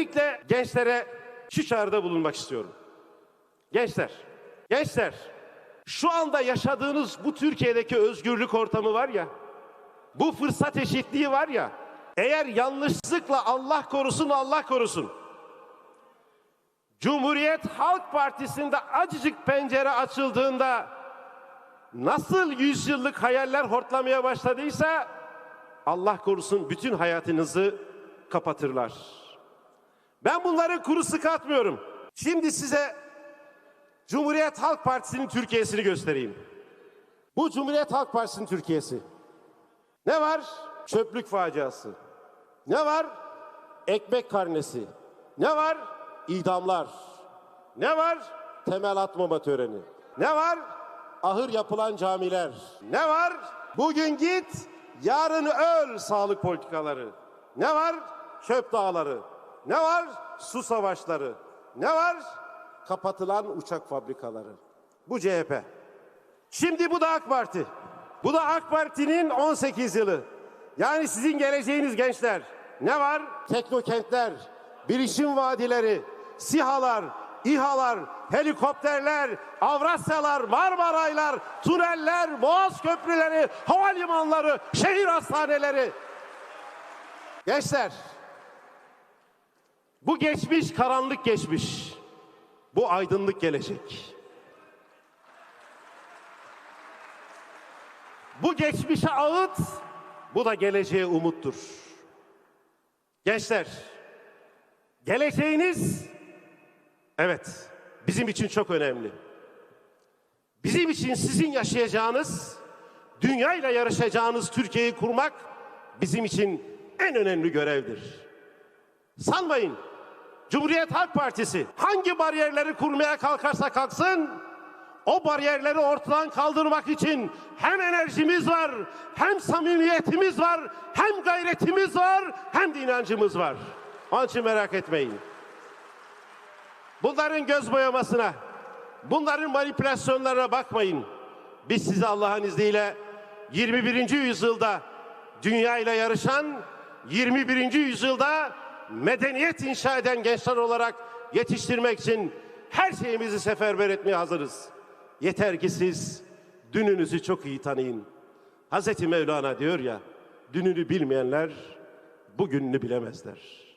Öncelikle gençlere şu çağrıda bulunmak istiyorum. Gençler, gençler şu anda yaşadığınız bu Türkiye'deki özgürlük ortamı var ya, bu fırsat eşitliği var ya, eğer yanlışlıkla Allah korusun Allah korusun, Cumhuriyet Halk Partisi'nde acıcık pencere açıldığında nasıl yüzyıllık hayaller hortlamaya başladıysa Allah korusun bütün hayatınızı kapatırlar. Ben bunları kuru sıkı. Şimdi size Cumhuriyet Halk Partisi'nin Türkiye'sini göstereyim. Bu Cumhuriyet Halk Partisi'nin Türkiye'si. Ne var? Çöplük faciası. Ne var? Ekmek karnesi. Ne var? İdamlar. Ne var? Temel atmama töreni. Ne var? Ahır yapılan camiler. Ne var? Bugün git, yarın öl sağlık politikaları. Ne var? Çöp dağları. Ne var? Su savaşları. Ne var? Kapatılan uçak fabrikaları. Bu CHP. Şimdi bu da AK Parti. Bu da AK Parti'nin 18 yılı. Yani sizin geleceğiniz gençler. Ne var? Teknokentler, bilişim vadileri, SİHA'lar, İHA'lar, helikopterler, Avrasyalar, Marmaraylar, tüneller, Boğaz köprüleri, havalimanları, şehir hastaneleri. Gençler, bu geçmiş karanlık geçmiş. Bu aydınlık gelecek. Bu geçmişe ağıt, bu da geleceğe umuttur. Gençler, geleceğiniz evet bizim için çok önemli. Bizim için sizin yaşayacağınız, dünyayla yarışacağınız Türkiye'yi kurmak bizim için en önemli görevdir. Sanmayın, Cumhuriyet Halk Partisi hangi bariyerleri kurmaya kalkarsa kalksın, o bariyerleri ortadan kaldırmak için hem enerjimiz var, hem samimiyetimiz var, hem gayretimiz var, hem de inancımız var. Onun için merak etmeyin. Bunların göz boyamasına, bunların manipülasyonlarına bakmayın. Biz size Allah'ın izniyle 21. yüzyılda dünya ile yarışan, 21. yüzyılda medeniyet inşa eden gençler olarak yetiştirmek için her şeyimizi seferber etmeye hazırız. Yeter ki siz dününüzü çok iyi tanıyın. Hazreti Mevlana diyor ya, dününü bilmeyenler bugününü bilemezler.